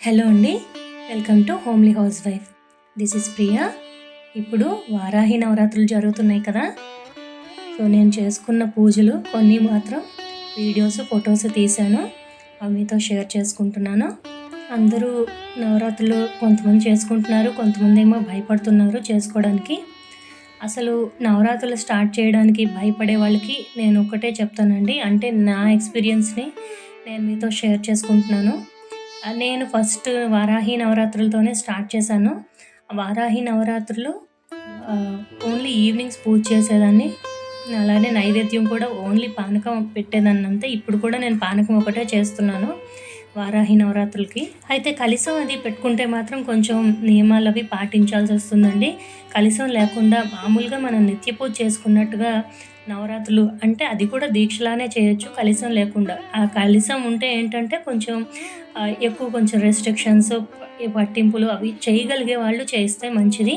Hello అండి welcome to homely house wife. This is Priya. ఇప్పుడు వారాహి నవరాత్రులు జరుగుతున్నాయి కదా. సో నేను చేసుకున్న పూజలు కొన్ని మాత్రం వీడియోస్ ఫొటోస్ తీశాను. అవి మీతో షేర్ చేసుకుంటున్నాను. అందరూ నవరాత్రులు కొంతమంది చేసుకుంటున్నారు కొంతమంది ఏమో భయపడుతున్నారు చేసుకోవడానికి. అసలు నవరాత్రులు స్టార్ట్ చేయడానికి భయపడే వాళ్ళకి నేను ఒకటే చెప్తానండి. అంటే నా ఎక్స్పీరియన్స్ని నేను మీతో షేర్ చేసుకుంటున్నాను. నేను ఫస్ట్ వారాహి నవరాత్రులతోనే స్టార్ట్ చేశాను. వారాహి నవరాత్రులు ఓన్లీ ఈవినింగ్స్ పూజ చేసేదాన్ని. అలానే నైవేద్యం కూడా ఓన్లీ పానకం పెట్టేదాన్ని అంతే ఇప్పుడు కూడా నేను పానకం ఒకటే చేస్తున్నాను వారాహి నవరాత్రులకి. అయితే కలిసం అది పెట్టుకుంటే మాత్రం కొంచెం నియమాలు అవి పాటించాల్సి వస్తుందండి. కలిసం లేకుండా మామూలుగా మనం నిత్య పూజ చేసుకున్నట్టుగా నవరాత్రులు అంటే అది కూడా దీక్షలానే చేయొచ్చు కలిసం లేకుండా. ఆ కలిసం ఉంటే ఏంటంటే కొంచెం ఎక్కువ కొంచెం రెస్ట్రిక్షన్స్ పట్టింపులు అవి చేయగలిగే వాళ్ళు చేస్తే మంచిది.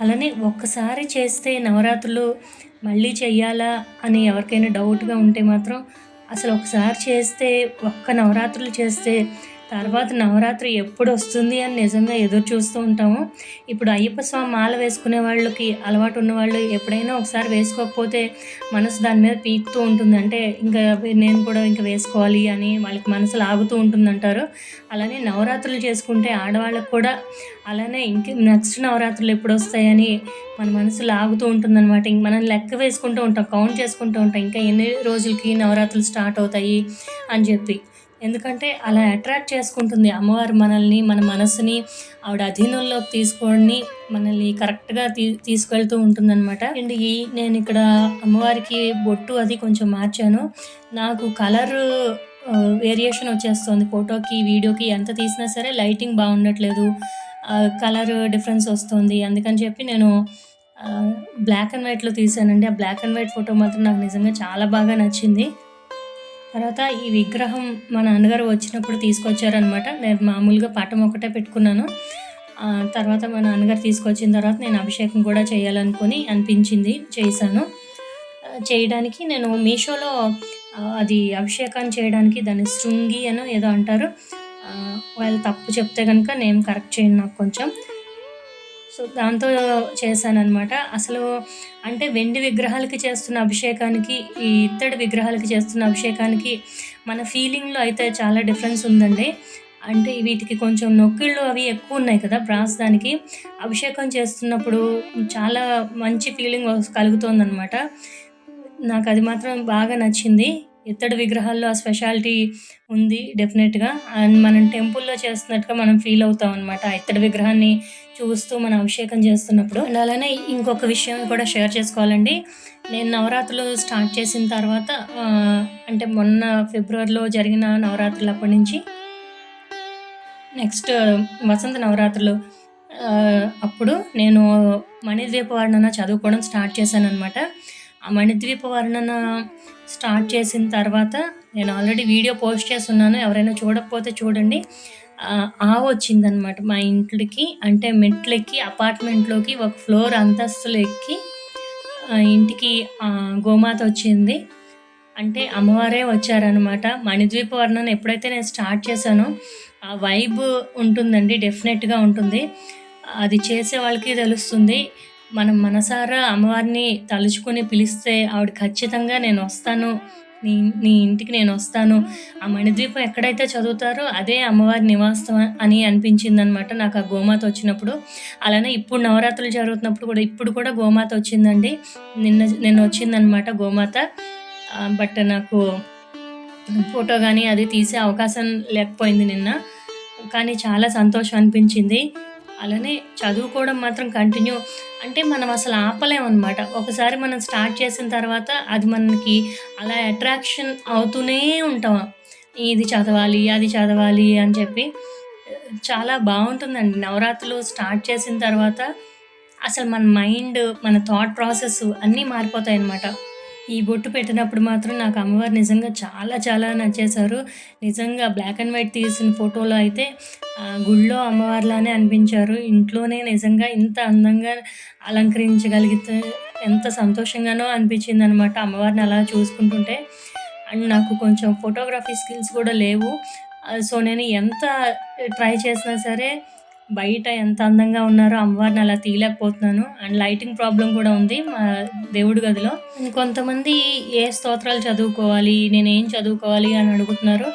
అలానే ఒక్కసారి చేస్తే నవరాత్రులు మళ్ళీ చెయ్యాలా అని ఎవరికైనా డౌట్గా ఉంటే మాత్రం అసలు ఒకసారి చేస్తే ఒక్క నవరాత్రులు చేస్తే తర్వాత నవరాత్రి ఎప్పుడు వస్తుంది అని నిజంగా ఎదురు చూస్తూ ఉంటాము. ఇప్పుడు అయ్యప్ప స్వామి మాల వేసుకునే వాళ్ళకి అలవాటు ఉన్న వాళ్ళు ఎప్పుడైనా ఒకసారి వేసుకోకపోతే మనసు దాని మీద పీకుతూ ఉంటుంది. అంటే ఇంకా నేను కూడా ఇంకా వేసుకోవాలి అని వాళ్ళకి మనసు లాగుతూ ఉంటుంది అంటారు అలానే నవరాత్రులు చేసుకుంటే ఆడవాళ్ళకు కూడా అలానే ఇంక నెక్స్ట్ నవరాత్రులు ఎప్పుడు వస్తాయని మన మనసు లాగుతూ ఉంటుంది అనమాట ఇంక మనం లెక్క వేసుకుంటూ ఉంటాం కౌంట్ చేసుకుంటూ ఉంటాం. ఇంకా ఎన్ని రోజులకి నవరాత్రులు స్టార్ట్ అవుతాయి అని చెప్పి. ఎందుకంటే అలా అట్రాక్ట్ చేసుకుంటుంది అమ్మవారు మనల్ని మన మనసుని ఆవిడ అధీనంలోకి తీసుకొని మనల్ని కరెక్ట్గా తీ తీసుకెళ్తూ ఉంటుందన్నమాట. అండ్ ఈ నేను ఇక్కడ అమ్మవారికి బొట్టు అది కొంచెం మార్చాను. నాకు కలర్ వేరియేషన్ వచ్చేస్తుంది ఫోటోకి వీడియోకి ఎంత తీసినా సరే లైటింగ్ బాగుండట్లేదు. కలర్ డిఫరెన్స్ వస్తుంది. అందుకని చెప్పి నేను బ్లాక్ అండ్ వైట్లో తీసానండి. ఆ బ్లాక్ అండ్ వైట్ ఫోటో మాత్రం నాకు నిజంగా చాలా బాగా నచ్చింది. తర్వాత ఈ విగ్రహం మా నాన్నగారు వచ్చినప్పుడు తీసుకొచ్చారనమాట నేను మామూలుగా పటం ఒకటే పెట్టుకున్నాను. తర్వాత మా నాన్నగారు తీసుకొచ్చిన తర్వాత నేను అభిషేకం కూడా చేయాలనుకుని అనిపించింది చేశాను. చేయడానికి నేను మీషోలో అది అభిషేకాన్ని చేయడానికి దాన్ని శృంగి అనో ఏదో అంటారు. వాళ్ళు తప్పు చెప్తే కనుక నేను కరెక్ట్ చేయండి నాకు కొంచెం. సో దాంతో చేశానన్నమాట. అసలు అంటే వెండి విగ్రహాలకి చేస్తున్న అభిషేకానికి ఈ ఇత్తడి విగ్రహాలకి చేస్తున్న అభిషేకానికి మన ఫీలింగ్లో అయితే చాలా డిఫరెన్స్ ఉందండి. అంటే వీటికి కొంచెం నొక్కిళ్ళు అవి ఎక్కువ ఉన్నాయి కదా బ్రాస్ దానికి. అభిషేకం చేస్తున్నప్పుడు చాలా మంచి ఫీలింగ్ కలుగుతుందన్నమాట. నాకు అది మాత్రం బాగా నచ్చింది. ఇత్తడి విగ్రహాల్లో ఆ స్పెషాలిటీ ఉంది డెఫినెట్గా. అండ్ మనం టెంపుల్లో చేస్తున్నట్టుగా మనం ఫీల్ అవుతాం అనమాట ఆ ఇత్తడి విగ్రహాన్ని చూస్తూ మనం అభిషేకం చేస్తున్నప్పుడు. అండ్ అలానే ఇంకొక విషయం కూడా షేర్ చేసుకోవాలండి. నేను నవరాత్రులు స్టార్ట్ చేసిన తర్వాత అంటే మొన్న ఫిబ్రవరిలో జరిగిన నవరాత్రులు అప్పటి నుంచి నెక్స్ట్ వసంత నవరాత్రులు అప్పుడు నేను మణిద్వీప వర్ణన చదువుకోవడం స్టార్ట్ చేశాను అనమాట ఆ మణిద్వీప వర్ణన స్టార్ట్ చేసిన తర్వాత నేను ఆల్రెడీ వీడియో పోస్ట్ చేస్తున్నాను. ఎవరైనా చూడకపోతే చూడండి. ఆవు వచ్చిందనమాట మా ఇంట్లోకి. అంటే మెట్లెక్కి అపార్ట్మెంట్లోకి ఒక ఫ్లోర్ అంతస్తులు ఎక్కి ఇంటికి గోమాత వచ్చింది. అంటే అమ్మవారే వచ్చారనమాట మణిద్వీప వర్ణన ఎప్పుడైతే నేను స్టార్ట్ చేశానో ఆ వైబ్ ఉంటుందండి డెఫినెట్గా ఉంటుంది. అది చేసే వాళ్ళకి తెలుస్తుంది. మనం మనసారా అమ్మవారిని తలుచుకొని పిలిస్తే ఆవిడ ఖచ్చితంగా నేను వస్తాను నీ నీ ఇంటికి నేను వస్తాను. ఆ మణిద్వీపం ఎక్కడైతే చదువుతారో అదే అమ్మవారి నివాసం అని అనిపించింది అనమాట నాకు ఆ గోమాత వచ్చినప్పుడు. అలానే ఇప్పుడు నవరాత్రులు జరుగుతున్నప్పుడు కూడా ఇప్పుడు కూడా గోమాత వచ్చిందండి. నిన్న నిన్న వచ్చిందనమాట గోమాత. బట్ నాకు ఫోటో కానీ అది తీసే అవకాశం లేకపోయింది నిన్న. కానీ చాలా సంతోషం అనిపించింది. అలానే చదువుకోవడం మాత్రం కంటిన్యూ అంటే మనం అసలు ఆపలేమన్నమాట ఒకసారి మనం స్టార్ట్ చేసిన తర్వాత అది మనకి అలా అట్రాక్షన్ అవుతూనే ఉంటాం. ఇది చదవాలి అది చదవాలి అని చెప్పి. చాలా బాగుంటుందండి. నవరాత్రులు స్టార్ట్ చేసిన తర్వాత అసలు మన మైండ్ మన థాట్ ప్రాసెస్ అన్నీ మారిపోతాయి అన్నమాట. ఈ బొట్టు పెట్టినప్పుడు మాత్రం నాకు అమ్మవారు నిజంగా చాలా చాలా నచ్చేశారు. నిజంగా బ్లాక్ అండ్ వైట్ తీసిన ఫోటోలో అయితే గుళ్ళో అమ్మవారిలానే అనిపించారు. ఇంట్లోనే నిజంగా ఇంత అందంగా అలంకరించగలిగితే ఎంత సంతోషంగానో అనిపించింది అనమాట అమ్మవారిని అలా చూసుకుంటుంటే. అండ్ నాకు కొంచెం ఫోటోగ్రఫీ స్కిల్స్ కూడా లేవు. సో నేను ఎంత ట్రై చేసినా సరే బయట ఎంత అందంగా ఉన్నారో అమ్మవారిని అలా తీయలేకపోతున్నాను. అండ్ లైటింగ్ ప్రాబ్లం కూడా ఉంది మా దేవుడి గదిలో. కొంతమంది ఏ స్తోత్రాలు చదువుకోవాలి, నేను ఏం చదువుకోవాలి అని అడుగుతున్నారు.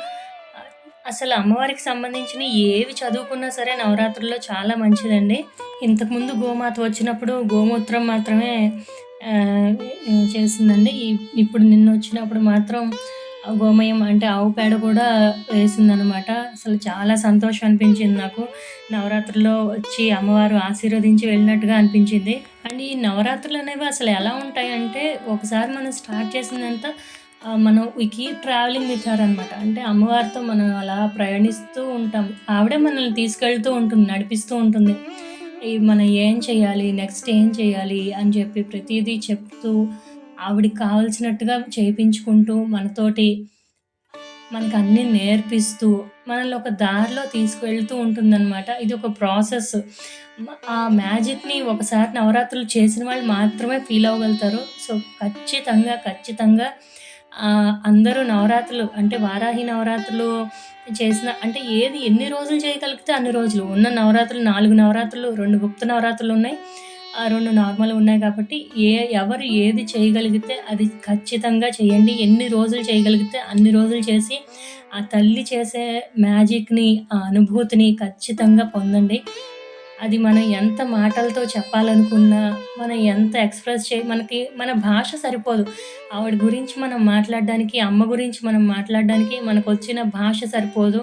అసలు అమ్మవారికి సంబంధించిన ఏవి చదువుకున్నా సరే నవరాత్రుల్లో చాలా మంచిదండి. ఇంతకుముందు గోమాత వచ్చినప్పుడు గోమూత్రం మాత్రమే చేసిందండి. ఇప్పుడు నిన్న వచ్చినప్పుడు మాత్రం గోమయం అంటే ఆవు పేడ కూడా వేసిందనమాట. అసలు చాలా సంతోషం అనిపించింది నాకు. నవరాత్రిలో వచ్చి అమ్మవారు ఆశీర్వదించి వెళ్ళినట్టుగా అనిపించింది. అండ్ ఈ నవరాత్రులు అనేవి అసలు ఎలా ఉంటాయంటే ఒకసారి మనం స్టార్ట్ చేసిందంతా మనం we keep travelling with her అనమాట. అంటే అమ్మవారితో మనం అలా ప్రయాణిస్తూ ఉంటాం. ఆవిడే మనల్ని తీసుకెళ్తూ ఉంటుంది, నడిపిస్తూ ఉంటుంది. ఈ మనం ఏం చేయాలి, నెక్స్ట్ ఏం చేయాలి అని చెప్పి ప్రతిదీ చెప్తూ, ఆవిడకి కావలసినట్టుగా చేయించుకుంటూ మనతోటి మనకు అన్ని నేర్పిస్తూ, మనల్ని ఒక దారిలో తీసుకువెళ్తూ ఉంటుందన్నమాట ఇది ఒక ప్రాసెస్. ఆ మ్యాజిక్‌ని ఒకసారి నవరాత్రులు చేసిన వాళ్ళు మాత్రమే ఫీల్ అవ్వగలుగుతారు. సో, ఖచ్చితంగా, ఖచ్చితంగా అందరూ నవరాత్రులు అంటే వారాహి నవరాత్రులు చేసిన అంటే ఏది ఎన్ని రోజులు చేయగలిగితే అన్ని రోజులు. ఉన్న నవరాత్రులు నాలుగు నవరాత్రులు, రెండు గుప్త నవరాత్రులు ఉన్నాయి 2 నార్మల్‌గా ఉన్నాయి కాబట్టి ఏ ఎవరు ఏది చేయగలిగితే అది ఖచ్చితంగా చేయండి. ఎన్ని రోజులు చేయగలిగితే అన్ని రోజులు చేసి, ఆ తల్లి చేసే మ్యాజిక్‌ని, ఆ అనుభూతిని ఖచ్చితంగా పొందండి. అది మనం ఎంత మాటలతో చెప్పాలనుకున్నా, మనం ఎంత ఎక్స్‌ప్రెస్ చే మనకి మన భాష సరిపోదు. ఆవిడ గురించి మనం మాట్లాడడానికి, అమ్మ గురించి మనం మాట్లాడడానికి మనకొచ్చిన భాష సరిపోదు.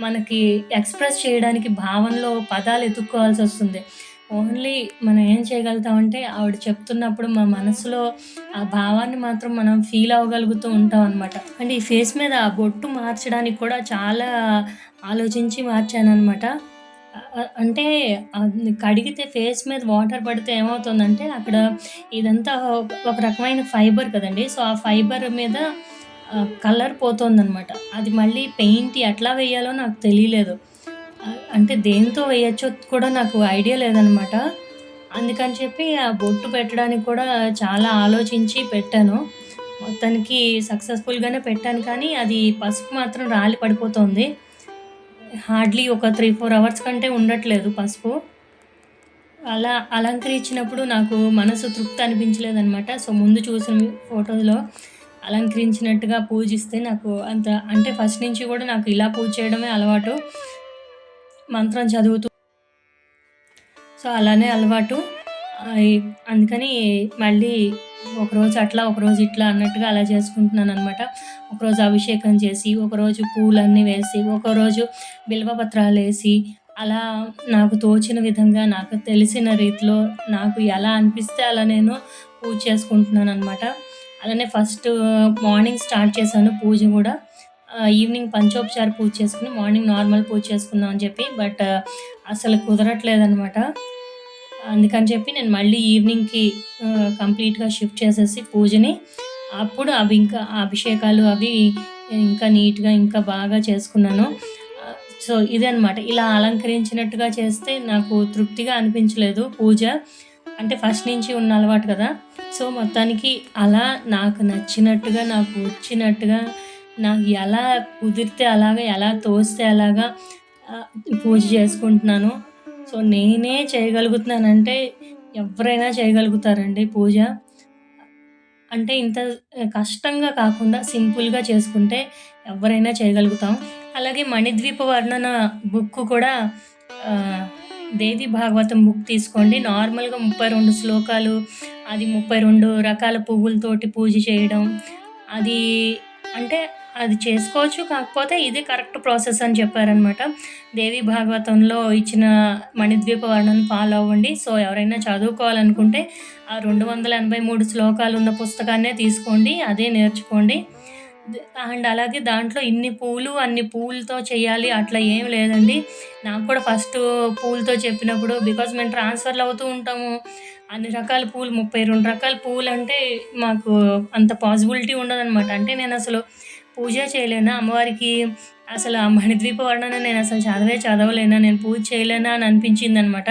మనకి ఎక్స్‌ప్రెస్ చేయడానికి భావనలో పదాలు ఎతుక్కోవాల్సొస్తుంది. ఓన్లీ మనం ఏం చేయగలుగుతామంటే ఆవిడ చెప్తున్నప్పుడు మా మనసులో ఆ భావాన్ని మాత్రం మనం ఫీల్ అవ్వగలుగుతూ ఉంటాం అనమాట. అంటే ఈ ఫేస్ మీద ఆ బొట్టు మార్చడానికి కూడా చాలా ఆలోచించి మార్చానమాట అంటే కడిగితే ఫేస్ మీద వాటర్ పడితే ఏమవుతుందంటే అక్కడ ఇదంతా ఒక రకమైన ఫైబర్ కదండి సో, ఆ ఫైబర్ మీద కలర్ పోతోందనమాట. అది మళ్ళీ పెయింట్ ఎట్లా వేయాలో నాకు తెలియలేదు. అంటే దేంతో వేయొచ్చో కూడా నాకు ఐడియా లేదనమాట. అందుకని చెప్పి ఆ బొట్టు పెట్టడానికి కూడా చాలా ఆలోచించి పెట్టాను. మొత్తానికి సక్సెస్‌ఫుల్‌గానే పెట్టాను కానీ అది పసుపు మాత్రం రాలి పడిపోతోంది. హార్డ్‌లీ ఒక 3, 4 అవర్స్ కంటే ఉండట్లేదు పసుపు. అలా అలంకరించినప్పుడు నాకు మనసు తృప్తి అనిపించలేదనమాట. సో, ముందు చూసిన ఫోటోలో అలంకరించినట్టుగా పూజిస్తే నాకు అంత అంటే ఫస్ట్ నుంచి కూడా నాకు ఇలా పూజ చేయడమే అలవాటు. మంత్రం చదువుతూ సో, అలానే అలవాటు. అందుకని మళ్ళీ ఒకరోజు అట్లా, ఒకరోజు ఇట్లా అన్నట్టుగా అలా చేసుకుంటున్నాను అనమాట ఒకరోజు అభిషేకం చేసి, ఒకరోజు పూలన్నీ వేసి, ఒకరోజు బిల్వపత్రాలేసి, అలా నాకు తోచిన విధంగా, నాకు తెలిసిన రీతిలో, నాకు ఎలా అనిపిస్తే అలా నేను పూజ చేసుకుంటున్నాను అనమాట అలానే ఫస్ట్ మార్నింగ్ స్టార్ట్ చేశాను పూజ కూడా. ఈవినింగ్ పంచోపచార పూజ చేసుకొని, మార్నింగ్ నార్మల్ పూజ చేసుకుందాం అని చెప్పి, బట్ అసలు కుదరట్లేదనమాట. అందుకని చెప్పి నేను మళ్ళీ ఈవినింగ్‌కి కంప్లీట్‌గా షిఫ్ట్ చేసేసి పూజని, అప్పుడు అవి ఇంకా అభిషేకాలు అవి ఇంకా నీట్‌గా ఇంకా బాగా చేసుకున్నాను. సో, ఇదే ఇలా అలంకరించినట్టుగా చేస్తే నాకు తృప్తిగా అనిపించలేదు పూజ. అంటే ఫస్ట్ నుంచి ఉన్న అలవాటు కదా! సో, మొత్తానికి అలా నాకు నచ్చినట్టుగా, నాకు వచ్చినట్టుగా, నాకు ఎలా కుదిరితే అలాగా, ఎలా తోస్తే అలాగా పూజ చేసుకుంటున్నాను. సో, నేనే చేయగలుగుతున్నానంటే ఎవరైనా చేయగలుగుతారండి పూజ. అంటే ఇంత కష్టంగా కాకుండా సింపుల్‌గా చేసుకుంటే ఎవరైనా చేయగలుగుతాం. అలాగే మణిద్వీప వర్ణన బుక్ కూడా దేవి భాగవతం బుక్ తీసుకోండి. నార్మల్‌గా 32 శ్లోకాలు, అది 32 రకాల పువ్వులతోటి పూజ చేయడం. అది అంటే అది చేసుకోవచ్చు. కాకపోతే ఇది కరెక్ట్ ప్రాసెస్ అని చెప్పారనమాట. దేవి భాగవతంలో ఇచ్చిన మణిద్వీప వర్ణన ఫాలో అవ్వండి. సో, ఎవరైనా చదువుకోవాలనుకుంటే ఆ రెండు వందల ఎనభై మూడు శ్లోకాలు ఉన్న పుస్తకాన్నే తీసుకోండి. అదే నేర్చుకోండి. అండ్ అలాగే దాంట్లో ఇన్ని పూలు, అన్ని పూలతో చేయాలి అట్లా ఏం లేదండి. నాకు కూడా ఫస్ట్ పూలతో చెప్పినప్పుడు బికాజ్ మేము ట్రాన్స్‌ఫర్‌లు అవుతూ ఉంటాము. అన్ని రకాల పూలు 32 రకాల పూలు అంటే మాకు అంత పాసిబిలిటీ ఉండదనమాట. అంటే నేను అసలు పూజ చేయలేనా అమ్మవారికి? అసలు ఆ మణిద్వీప వర్ణన నేను అసలు చదవే చదవలేనా? నేను పూజ చేయలేనా? అని అనిపించింది అనమాట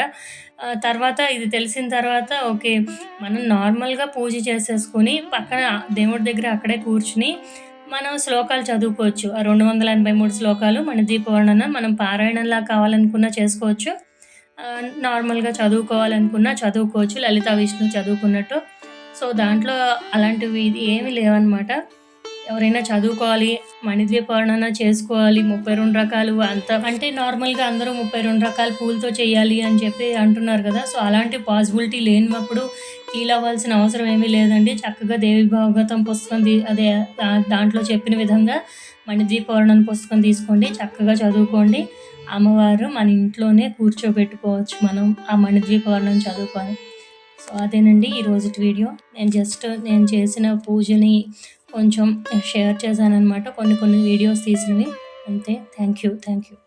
తర్వాత ఇది తెలిసిన తర్వాత ఓకే. మనం నార్మల్‌గా పూజ చేసేసుకొని పక్కన దేవుడి దగ్గర అక్కడే కూర్చుని మనం శ్లోకాలు చదువుకోవచ్చు ఆ రెండు వందల ఎనభై మూడు శ్లోకాలు మన దీపవర్ణన మనం పారాయణంలా కావాలనుకున్నా చేసుకోవచ్చు నార్మల్గా చదువుకోవాలనుకున్నా చదువుకోవచ్చు లలిత విష్ణు చదువుకున్నట్టు సో దాంట్లో అలాంటివి ఏమీ లేవన్నమాట ఎవరైనా చదువుకోవాలి మణిద్వీపవర్ణన చేసుకోవాలి ముప్పై రెండు రకాలు అంత అంటే నార్మల్గా అందరూ ముప్పై రెండు రకాల పూలతో చేయాలి అని చెప్పి అంటున్నారు కదా. సో అలాంటి పాసిబిలిటీ లేనప్పుడు ఫీల్ అవ్వాల్సిన అవసరం ఏమీ లేదండి. చక్కగా దేవి భాగవతం పుస్తకం తీ అదే దాంట్లో చెప్పిన విధంగా మణిద్వీపవర్ణన పుస్తకం తీసుకోండి చక్కగా చదువుకోండి. అమ్మవారు మన ఇంట్లోనే కూర్చోబెట్టుకోవచ్చు మనం ఆ మణిద్వీపవర్ణం చదువుకొని. సో అదేనండి ఈరోజు వీడియో. నేను జస్ట్ నేను చేసిన పూజని కొంచెం షేర్ చేశాను అనమాట కొన్ని కొన్ని వీడియోస్ తీసినవి. అంతే. Thank you thank you